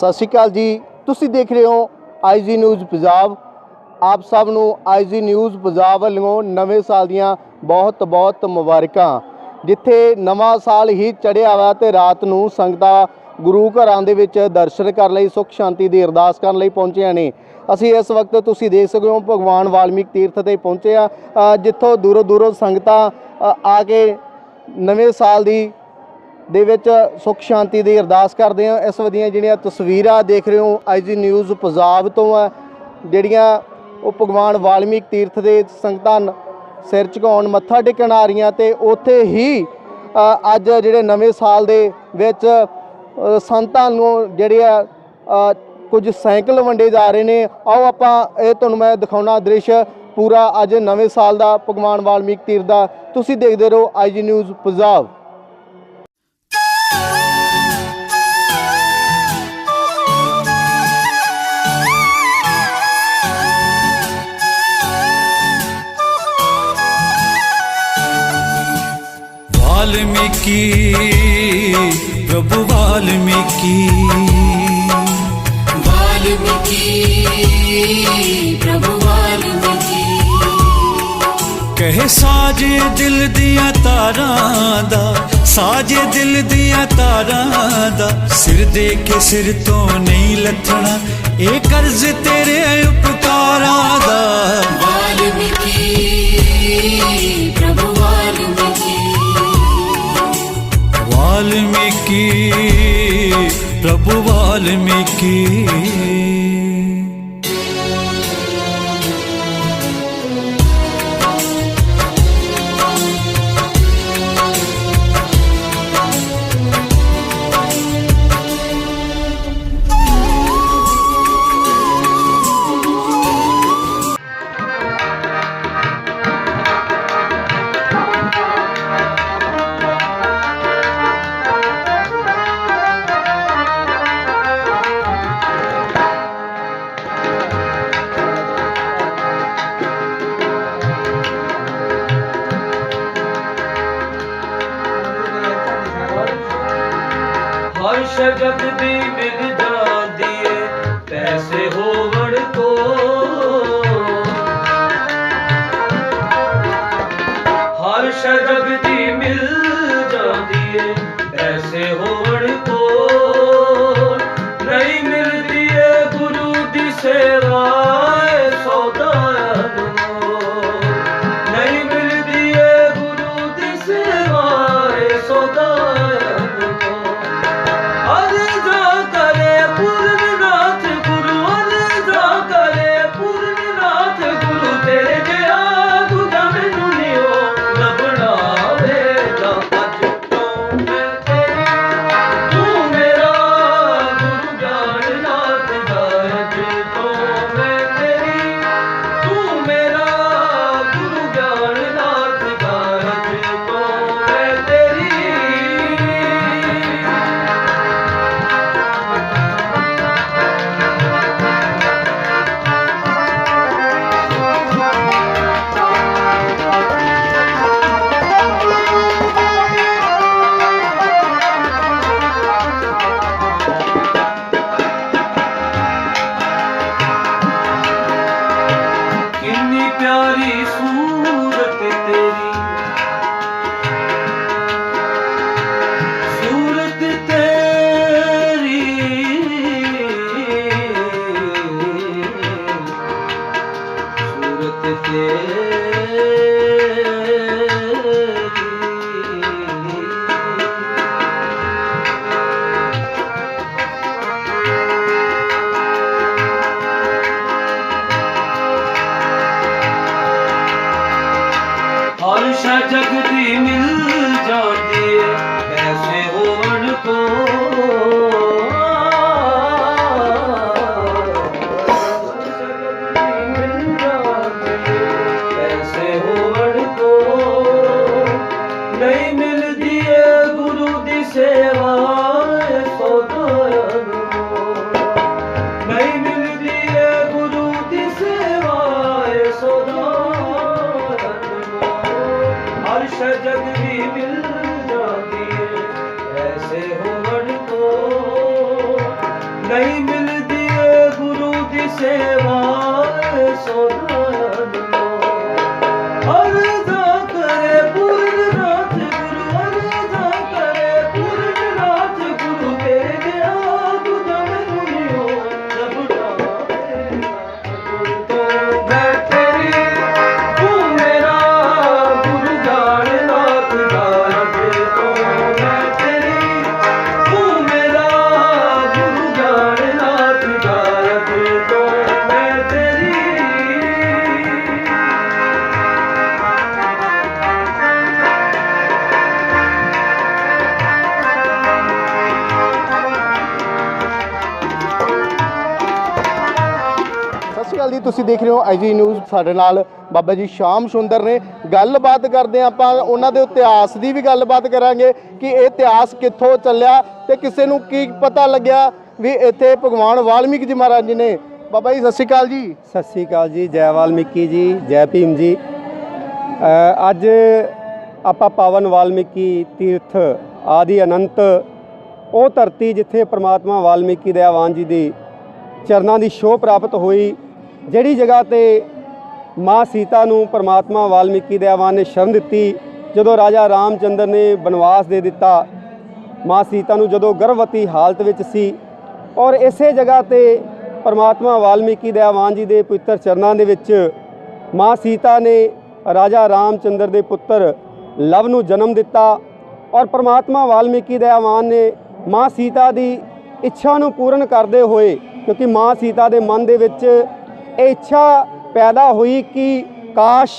ਸਤਿ ਸ਼੍ਰੀ ਅਕਾਲ ਜੀ। ਤੁਸੀਂ ਦੇਖ ਰਹੇ ਹੋ ਆਈਜੀ ਨਿਊਜ਼ ਪੰਜਾਬ ਆਪ ਸਭ ਨੂੰ ਆਈਜੀ ਨਿਊਜ਼ ਪੰਜਾਬ ਵੱਲੋਂ ਨਵੇਂ ਸਾਲ ਦੀਆਂ ਬਹੁਤ ਬਹੁਤ ਮੁਬਾਰਕਾਂ। ਜਿੱਥੇ ਨਵਾਂ ਸਾਲ ਹੀ ਚੜ੍ਹਿਆ ਵਾ ਤੇ ਰਾਤ ਨੂੰ ਸੰਗਤਾਂ ਗੁਰੂ ਘਰਾਂ ਦੇ ਵਿੱਚ ਦਰਸ਼ਨ ਕਰਨ ਲਈ ਸੁਖ ਸ਼ਾਂਤੀ ਦੀ ਅਰਦਾਸ ਕਰਨ ਲਈ ਪਹੁੰਚੀਆਂ ਨੇ। ਅਸੀਂ ਇਸ ਵਕਤ ਤੁਸੀਂ ਦੇਖ ਸਕਦੇ ਹੋ ਭਗਵਾਨ ਵਾਲਮੀਕ ਤੀਰਥ ਤੇ ਪਹੁੰਚੇ ਆ। ਜਿੱਥੋਂ ਦੂਰੋਂ ਦੂਰੋਂ ਸੰਗਤਾਂ ਆ ਕੇ ਨਵੇਂ ਸਾਲ ਦੀ ਦੇ ਵਿੱਚ ਸੁਖ ਸ਼ਾਂਤੀ ਦੀ ਅਰਦਾਸ ਕਰਦੇ ਹਾਂ। ਇਸ ਵਧੀਆਂ ਜਿਹੜੀਆਂ ਤਸਵੀਰਾਂ ਦੇਖ ਰਹੇ ਹੋ ਆਈਜੀ ਨਿਊਜ਼ ਪੰਜਾਬ ਤੋਂ ਆ। ਜਿਹੜੀਆਂ ਉਹ ਭਗਵਾਨ ਵਾਲਮੀਕ ਤੀਰਥ ਦੇ ਸੰਗਤਾਂ ਸਿਰ ਝੁਕਾਉਣ, ਮੱਥਾ ਟੇਕਣ ਆ ਰਹੀਆਂ ਤੇ ਉੱਥੇ ਹੀ ਅੱਜ ਜਿਹੜੇ ਨਵੇਂ ਸਾਲ ਦੇ ਵਿੱਚ ਸੰਤਾਂ ਨੂੰ ਜਿਹੜੇ ਆ ਕੁਝ ਸਾਈਕਲ ਵੰਡੇ ਜਾ ਰਹੇ ਨੇ। ਆਓ ਆਪਾਂ ਇਹ ਤੁਹਾਨੂੰ ਮੈਂ ਦਿਖਾਉਣਾ ਦ੍ਰਿਸ਼ ਪੂਰਾ ਅੱਜ ਨਵੇਂ ਸਾਲ ਦਾ ਭਗਵਾਨ ਵਾਲਮੀਕ ਤੀਰਥ ਦਾ। ਤੁਸੀਂ ਦੇਖਦੇ ਰਹੋ ਆਈਜੀ ਨਿਊਜ਼ ਪੰਜਾਬ। वाल्मीकि प्रभु वाल्मीकि वाल्मीकि प्रभु वाल्मीकि ਕਹੇ ਸਾਜੇ ਦਿਲ ਦੀਆਂ ਤਾਰਾਂ ਦਾ ਸਾਜੇ ਦਿਲ ਦੀਆਂ ਤਾਰਾਂ ਦਾ ਸਿਰ ਦੇ ਕੇ ਸਿਰ ਤੋਂ ਨਹੀਂ ਲੱਥਣਾ ਇਹ ਕਰਜ਼ ਤੇਰੇ ਉਪਕਾਰਾਂ ਦਾ वाल्मीकि प्रभु ਵਾਲਮੀਕੀ ਪ੍ਰਭੂ ਵਾਲਮੀਕੀ ਹਰਸ਼ ਦੀ ਮਿਲ ਜਾਂਦੀ ਏ, ਪੈਸੇ ਹੋਵਣ ਕੋ। ਹਰਸ਼ ਜਗ ਦੀ ਮਿਲ ਜਾਂਦੀ ਏ, ਪੈਸੇ ਹੋਵਣ ਕੋ। ਸਜਦ ਵੀ ਮਿਲ ਜਾਂਦੀ ਏ। ਐਸੇ ਹੋਵਣ ਕੋ ਨਹੀਂ ਮਿਲਦੀ ਏ ਗੁਰੂ ਦੀ ਸੇਵਾ। ਸੋਦਾ ਤੁਸੀਂ ਦੇਖ ਰਹੇ ਹੋ ਆਈਜੀ ਨਿਊਜ਼। ਸਾਡੇ ਨਾਲ ਬਾਬਾ ਜੀ ਸ਼ਾਮ ਸੁੰਦਰ ਨੇ। ਗੱਲਬਾਤ ਕਰਦੇ ਹਾਂ ਆਪਾਂ, ਉਹਨਾਂ ਦੇ ਇਤਿਹਾਸ ਦੀ ਵੀ ਗੱਲਬਾਤ ਕਰਾਂਗੇ ਕਿ ਇਹ ਇਤਿਹਾਸ ਕਿੱਥੋਂ ਚੱਲਿਆ ਤੇ ਕਿਸੇ ਨੂੰ ਕੀ ਪਤਾ ਲੱਗਿਆ ਵੀ ਇੱਥੇ ਭਗਵਾਨ ਵਾਲਮੀਕ ਜੀ ਮਹਾਰਾਜ ਜੀ ਨੇ। ਬਾਬਾ ਜੀ, ਸਤਿ ਸ਼੍ਰੀ ਅਕਾਲ ਜੀ। ਸਤਿ ਸ੍ਰੀ ਅਕਾਲ ਜੀ, ਜੈ ਵਾਲਮੀਕੀ ਜੀ, ਜੈ ਭੀਮ ਜੀ। ਅੱਜ ਆਪਾਂ ਪਾਵਨ ਵਾਲਮੀਕੀ ਤੀਰਥ ਆਦਿ ਅਨੰਤ, ਉਹ ਧਰਤੀ ਜਿੱਥੇ ਪ੍ਰਮਾਤਮਾ ਵਾਲਮੀਕੀ ਦਇਆਵਾਨ ਜੀ ਦੀ ਚਰਨਾਂ ਦੀ ਸ਼ੋਅ ਪ੍ਰਾਪਤ ਹੋਈ ਜਿਹੜੀ ਜਗ੍ਹਾ ਤੇ ਮਾਂ ਸੀਤਾ ਨੂੰ ਪਰਮਾਤਮਾ ਵਾਲਮੀਕੀ ਦਇਆਵਾਨ ਨੇ ਸ਼ਰਨ ਦਿੱਤੀ, ਜਦੋਂ ਰਾਜਾ ਰਾਮਚੰਦਰ ਨੇ ਬਨਵਾਸ ਦੇ ਦਿੱਤਾ, ਮਾਂ ਸੀਤਾ ਨੂੰ ਜਦੋਂ ਗਰਭਵਤੀ ਹਾਲਤ ਵਿੱਚ ਸੀ, ਔਰ ਇਸੇ ਜਗ੍ਹਾ ਤੇ ਪਰਮਾਤਮਾ ਵਾਲਮੀਕੀ ਦਇਆਵਾਨ ਜੀ ਦੇ ਪਵਿੱਤਰ ਚਰਨਾਂ ਦੇ ਵਿੱਚ ਮਾਂ ਸੀਤਾ ਨੇ ਰਾਜਾ ਰਾਮਚੰਦਰ ਦੇ ਪੁੱਤਰ ਲਵ ਨੂੰ ਜਨਮ ਦਿੱਤਾ, ਔਰ ਪਰਮਾਤਮਾ ਵਾਲਮੀਕੀ ਦਇਆਵਾਨ ਨੇ ਮਾਂ ਸੀਤਾ ਦੀ ਇੱਛਾ ਨੂੰ ਪੂਰਨ ਕਰਦੇ ਹੋਏ, ਕਿਉਂਕਿ ਮਾਂ ਸੀਤਾ ਦੇ ਮਨ ਦੇ ਵਿੱਚ ਇਹ ਇੱਛਾ ਪੈਦਾ ਹੋਈ ਕਿ ਕਾਸ਼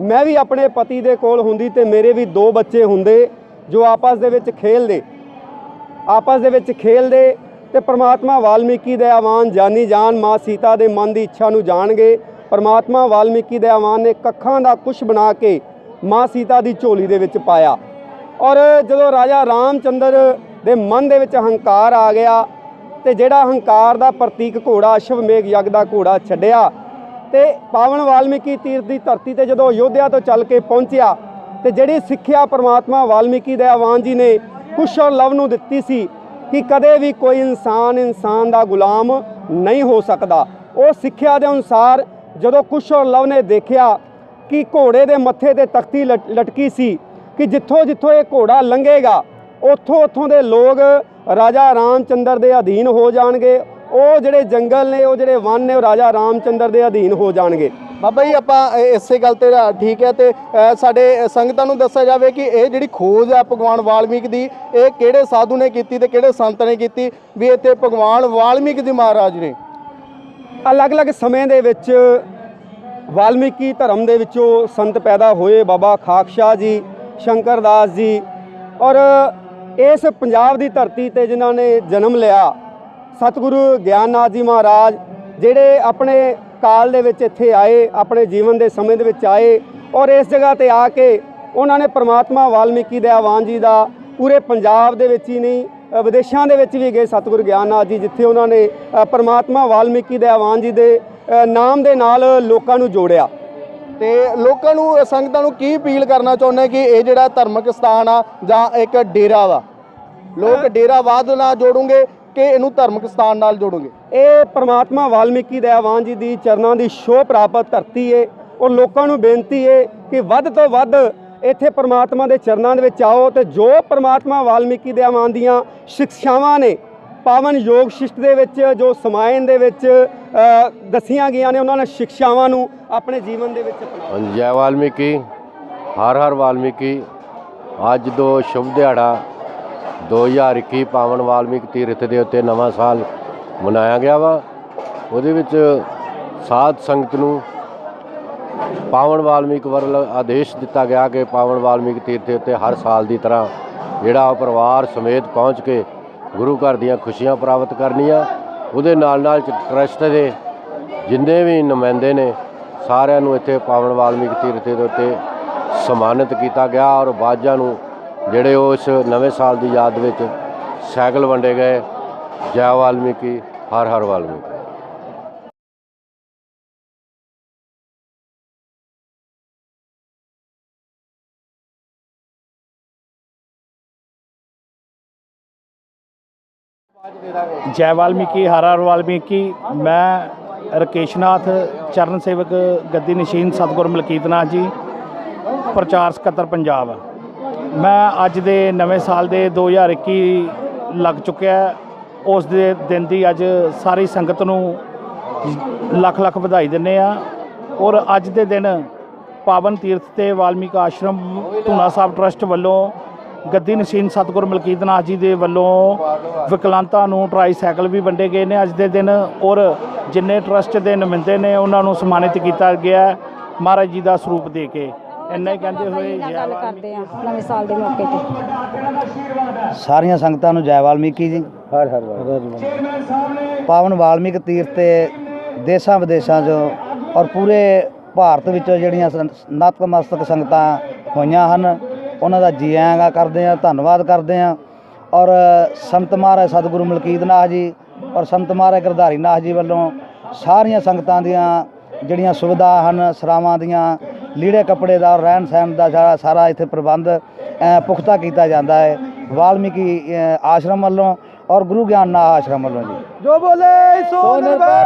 ਮੈਂ ਵੀ ਆਪਣੇ ਪਤੀ ਦੇ ਕੋਲ ਹੁੰਦੀ ਤੇ ਮੇਰੇ ਵੀ ਦੋ ਬੱਚੇ ਹੁੰਦੇ ਜੋ ਆਪਸ ਦੇ ਵਿੱਚ ਖੇਲਦੇ। ਆਪਸ ਦੇ ਵਿੱਚ ਖੇਲਦੇ ਤੇ ਪ੍ਰਮਾਤਮਾ ਵਾਲਮੀਕੀ ਦਇਆਵਾਨ ਜਾਨੀ ਜਾਨ ਮਾਂ ਸੀਤਾ ਦੇ ਮਨ ਦੀ ਇੱਛਾ ਨੂੰ ਜਾਣਗੇ। ਪ੍ਰਮਾਤਮਾ ਵਾਲਮੀਕੀ ਦਇਆਵਾਨ ਨੇ ਕੱਖਾਂ ਦਾ ਕੁਛ ਬਣਾ ਕੇ ਮਾਂ ਸੀਤਾ ਦੀ ਝੋਲੀ ਦੇ ਵਿੱਚ ਪਾਇਆ। ਔਰ ਜਦੋਂ ਰਾਜਾ ਰਾਮਚੰਦਰ ਦੇ ਮਨ ਦੇ ਵਿੱਚ ਹੰਕਾਰ ਆ ਗਿਆ ਤੇ ਜਿਹੜਾ ਹੰਕਾਰ ਦਾ ਪ੍ਰਤੀਕ ਘੋੜਾ ਅਸ਼ਵਮੇਘ ਯੱਗ ਦਾ ਘੋੜਾ ਛੱਡਿਆ ਤੇ ਪਾਵਨ ਵਾਲਮੀਕੀ ਤੀਰਥ ਦੀ ਧਰਤੀ ਤੇ ਜਦੋਂ ਅਯੋਧਿਆ ਤੋਂ ਚੱਲ ਕੇ ਪਹੁੰਚਿਆ ਤੇ ਜਿਹੜੀ ਸਿੱਖਿਆ ਪ੍ਰਮਾਤਮਾ ਵਾਲਮੀਕੀ ਦਇਆਵਾਨ ਜੀ ਨੇ ਕੁਸ਼ ਔਰ ਲਵ ਨੂੰ ਦਿੱਤੀ ਸੀ ਕਿ ਕਦੇ ਵੀ ਕੋਈ ਇਨਸਾਨ ਇਨਸਾਨ ਦਾ ਗੁਲਾਮ ਨਹੀਂ ਹੋ ਸਕਦਾ। ਉਹ ਸਿੱਖਿਆ ਦੇ ਅਨੁਸਾਰ ਜਦੋਂ ਕੁਸ਼ ਔਰ ਲਵ ਨੇ ਦੇਖਿਆ ਕਿ ਘੋੜੇ ਦੇ ਮੱਥੇ ਤੇ ਤਖਤੀ ਲਟ- ਲਟਕੀ ਸੀ ਕਿ ਜਿੱਥੋਂ ਜਿੱਥੋਂ ਇਹ ਘੋੜਾ ਲੰਘੇਗਾ ਉੱਥੋਂ ਉੱਥੋਂ ਦੇ ਲੋਕ ਰਾਜਾ ਰਾਮਚੰਦਰ ਦੇ ਅਧੀਨ ਹੋ ਜਾਣਗੇ। ਉਹ ਜਿਹੜੇ ਜੰਗਲ ਨੇ ਉਹ ਜਿਹੜੇ ਵਨ ਨੇ ਉਹ ਰਾਜਾ ਰਾਮਚੰਦਰ ਦੇ ਅਧੀਨ ਹੋ ਜਾਣਗੇ। ਬਾਬਾ ਜੀ ਆਪਾਂ ਇਸੇ ਗੱਲ ਤੇ ਠੀਕ ਹੈ ਤੇ ਸਾਡੇ ਸੰਗਤਾਂ ਨੂੰ ਦੱਸਿਆ ਜਾਵੇ ਕਿ ਇਹ ਜਿਹੜੀ ਖੋਜ ਹੈ ਭਗਵਾਨ ਵਾਲਮੀਕ ਦੀ ਇਹ ਕਿਹੜੇ ਸਾਧੂ ਨੇ ਕੀਤੀ ਤੇ ਕਿਹੜੇ ਸੰਤ ਨੇ ਕੀਤੀ ਵੀ ਇੱਥੇ ਭਗਵਾਨ ਵਾਲਮੀਕ ਜੀ ਮਹਾਰਾਜ ਨੇ। ਅਲੱਗ-ਅਲੱਗ ਸਮੇਂ ਦੇ ਵਿੱਚ ਵਾਲਮੀਕੀ ਧਰਮ ਦੇ ਵਿੱਚੋਂ ਸੰਤ ਪੈਦਾ ਹੋਏ ਬਾਬਾ ਖਾਕਸ਼ਾ ਜੀ ਸ਼ੰਕਰ ਦਾਸ ਜੀ ਔਰ ਇਸ ਪੰਜਾਬ ਦੀ ਧਰਤੀ ਤੇ ਜਿਨ੍ਹਾਂ ਨੇ ਜਨਮ ਲਿਆ ਸਤਿਗੁਰੂ ਗਿਆਨਨਾਥ ਜੀ ਮਹਾਰਾਜ ਜਿਹੜੇ ਆਪਣੇ ਕਾਲ ਦੇ ਵਿੱਚ ਇੱਥੇ ਆਏ ਆਪਣੇ ਜੀਵਨ ਦੇ ਸਮੇਂ ਦੇ ਵਿੱਚ ਆਏ ਔਰ ਇਸ ਜਗ੍ਹਾ ਤੇ ਆ ਕੇ ਉਹਨਾਂ ਨੇ ਪ੍ਰਮਾਤਮਾ ਵਾਲਮੀਕੀ ਦਇਆਵਾਨ ਜੀ ਦਾ ਪੂਰੇ ਪੰਜਾਬ ਦੇ ਵਿੱਚ ਹੀ ਨਹੀਂ ਵਿਦੇਸ਼ਾਂ ਦੇ ਵਿੱਚ ਵੀ ਗਏ ਸਤਿਗੁਰੂ ਗਿਆਨਨਾਥ ਜੀ ਜਿੱਥੇ ਉਹਨਾਂ ਨੇ ਅ, ਪ੍ਰਮਾਤਮਾ ਵਾਲਮੀਕੀ ਦਇਆਵਾਨ ਜੀ ਦੇ ਨਾਮ ਦੇ ਨਾਲ ਲੋਕਾਂ ਨੂੰ ਜੋੜਿਆ। ਤੇ ਲੋਕਾਂ ਨੂੰ ਸੰਗਤਾਂ ਨੂੰ ਕੀ ਅਪੀਲ ਕਰਨਾ ਚਾਹੁੰਦੇ ਕਿ ਇਹ ਜਿਹੜਾ ਧਰਮਕ ਸਥਾਨ ਆ ਜਾਂ ਇੱਕ ਡੇਰਾ ਵਾ? ਲੋਕ ਡੇਰਾਵਾਦ ਨਾਲ ਜੋੜੂਗੇ ਕਿ ਇਹਨੂੰ ਧਰਮਕ ਸਥਾਨ ਨਾਲ ਜੋੜੂਗੇ? ਇਹ ਪ੍ਰਮਾਤਮਾ ਵਾਲਮੀਕੀ ਦਇਆਵਾਨ ਜੀ ਦੀ ਚਰਨਾਂ ਦੀ ਸ਼ੋਅ ਪ੍ਰਾਪਤ ਧਰਤੀ ਏ। ਔਰ ਲੋਕਾਂ ਨੂੰ ਬੇਨਤੀ ਏ ਕਿ ਵੱਧ ਤੋਂ ਵੱਧ ਇੱਥੇ ਪ੍ਰਮਾਤਮਾ ਦੇ ਚਰਨਾਂ ਦੇ ਵਿੱਚ ਆਓ ਤੇ ਜੋ ਪ੍ਰਮਾਤਮਾ ਵਾਲਮੀਕੀ ਦਇਆਵਾਨ ਦੀਆਂ ਸਿੱਖਿਆਵਾਂ ਨੇ ਪਾਵਨ ਯੋਗ ਸ਼ਿਸ਼ਟ ਦੇ ਵਿੱਚ, ਜੋ ਸਮਾਇਨ ਦੇ ਵਿੱਚ ਦੱਸੀਆਂ ਗਈਆਂ ਨੇ, ਉਹਨਾਂ ਨੇ ਸਿੱਖਿਆਵਾਂ ਨੂੰ ਆਪਣੇ ਜੀਵਨ ਦੇ ਵਿੱਚ ਅਪਣਾਓ ਹਾਂਜੀ, ਜੈ ਵਾਲਮੀਕੀ, ਹਰ ਹਰ ਵਾਲਮੀਕੀ। ਅੱਜ ਦੋ ਸ਼ੁਭ ਦਿਹਾੜਾ 2021 ਪਾਵਨ ਵਾਲਮੀਕ ਤੀਰਥ ਦੇ ਉੱਤੇ ਨਵਾਂ ਸਾਲ ਮਨਾਇਆ ਗਿਆ ਵਾ। ਉਹਦੇ ਵਿੱਚ ਸਾਧ ਸੰਗਤ ਨੂੰ ਪਾਵਨ ਵਾਲਮੀਕ ਵੱਲ ਆਦੇਸ਼ ਦਿੱਤਾ ਗਿਆ ਕਿ ਪਾਵਨ ਵਾਲਮੀਕ ਤੀਰਥ ਦੇ ਉੱਤੇ ਹਰ ਸਾਲ ਦੀ ਤਰ੍ਹਾਂ ਜਿਹੜਾ ਉਹ ਪਰਿਵਾਰ ਸਮੇਤ ਪਹੁੰਚ ਕੇ ਗੁਰੂ ਘਰ ਦੀਆਂ ਖੁਸ਼ੀਆਂ ਪ੍ਰਾਪਤ ਕਰਨੀਆਂ। ਉਹਦੇ ਨਾਲ ਨਾਲ ਟਰਸਟ ਦੇ ਜਿੰਨੇ ਵੀ ਨੁਮਾਇੰਦੇ ਨੇ, ਸਾਰਿਆਂ ਨੂੰ ਇੱਥੇ ਪਾਵਨ ਵਾਲਮੀਕ ਤੀਰਥ ਦੇ ਉੱਤੇ ਸਨਮਾਨਿਤ ਕੀਤਾ ਗਿਆ ਔਰ ਬਾਜਾਂ ਨੂੰ ਜਿਹੜੇ ਉਹ ਇਸ ਨਵੇਂ ਸਾਲ ਦੀ ਯਾਦ ਵਿੱਚ ਸਾਈਕਲ ਵੰਡੇ ਗਏ। ਜੈ ਵਾਲਮੀਕੀ, ਹਰ ਹਰ ਵਾਲਮੀਕੀ। ਜੈ ਵਾਲਮੀਕੀ, ਹਰ ਹਰ ਵਾਲਮੀਕੀ। ਮੈਂ ਰਕੇਸ਼ਨਾਥ ਚਰਨ ਸੇਵਕ ਗੱਦੀ ਨਸ਼ੀਨ ਸਤਗੁਰ ਮਲਕੀਤਨਾਥ ਜੀ, ਪ੍ਰਚਾਰ ਸਕੱਤਰ ਪੰਜਾਬ। ਮੈਂ ਅੱਜ ਦੇ ਨਵੇਂ ਸਾਲ ਦੇ 2021 ਲੱਗ ਚੁੱਕਿਆ ਉਸ ਦੇ ਦਿਨ ਦੀ ਅੱਜ ਸਾਰੀ ਸੰਗਤ ਨੂੰ ਲੱਖ ਲੱਖ ਵਧਾਈ ਦਿੰਨੇ ਆ ਔਰ ਅੱਜ ਦੇ ਦਿਨ ਪਾਵਨ ਤੀਰਥ ਤੇ ਵਾਲਮੀਕ ਆਸ਼ਰਮ ਧੁਨਾ ਸਾਹਿਬ ਟਰਸਟ ਵੱਲੋਂ ਗੱਦੀ ਨਸ਼ੀਨ ਸਤਗੁਰ ਮਲਕੀਤ ਨਾਥ ਜੀ ਦੇ ਵੱਲੋਂ ਵਿਕਲਾਂਤਾਂ ਨੂੰ ਟਰਾਈਸਾਈਕਲ ਵੀ ਵੰਡੇ ਗਏ ਨੇ ਅੱਜ ਦੇ ਦਿਨ ਔਰ ਜਿੰਨੇ ਟਰਸਟ ਦੇ ਨੁਮਾਇੰਦੇ ਨੇ ਉਹਨਾਂ ਨੂੰ ਸਨਮਾਨਿਤ ਕੀਤਾ ਗਿਆ ਮਹਾਰਾਜ ਜੀ ਦਾ ਸਰੂਪ ਦੇ ਕੇ। ਇੰਨਾ ਹੀ ਕਹਿੰਦੇ ਹੋਏ ਗੱਲ। ਕਰਦੇ ਆ ਨਵੇਂ ਸਾਲ ਦੇ ਮੌਕੇ ਤੇ। ਸਾਰੀਆਂ ਸੰਗਤਾਂ ਨੂੰ ਜੈ ਵਾਲਮੀਕੀ ਜੀ। ਹਰ ਹਰ ਪਾਵਨ ਵਾਲਮੀਕ ਤੀਰਥ ਤੇ ਦੇਸ਼ਾਂ ਵਿਦੇਸ਼ਾਂ 'ਚੋਂ ਔਰ ਪੂਰੇ ਭਾਰਤ ਵਿੱਚੋਂ ਜਿਹੜੀਆਂ ਨਤਮਸਤਕ ਸੰਗਤਾਂ ਹੋਈਆਂ ਹਨ ਉਹਨਾਂ ਦਾ ਜੀ ਆਇਆਂ ਗਾ ਕਰਦੇ ਆ ਧੰਨਵਾਦ ਕਰਦੇ ਆ ਔਰ ਸੰਤ ਮਹਾਰਾਜ ਸਤਿਗੁਰੂ ਮਲਕੀਤ ਨਾਥ ਜੀ ਔਰ ਸੰਤ ਮਹਾਰਾਜ ਗਰਧਾਰੀ ਨਾਥ ਜੀ ਵੱਲੋਂ ਸਾਰੀਆਂ ਸੰਗਤਾਂ ਦੀਆਂ ਜਿਹੜੀਆਂ ਸੁਵਿਧਾ ਹਨ ਸਰਾਵਾਂ ਦੀਆਂ ਲੀੜੇ ਕੱਪੜੇ ਦਾ ਔਰ ਰਹਿਣ ਸਹਿਣ ਦਾ ਸਾਰਾ ਸਾਰਾ ਇੱਥੇ ਪ੍ਰਬੰਧ ਪੁਖਤਾ ਕੀਤਾ ਜਾਂਦਾ ਹੈ। ਵਾਲਮੀਕੀ ਆਸ਼ਰਮ ਵੱਲੋਂ ਔਰ ਗੁਰੂ ਗਿਆਨ ਨਾਥ ਆਸ਼ਰਮ ਵੱਲੋਂ ਜੀ। ਜੋ ਬੋਲੇ ਸੋ ਨਿਰਭੈ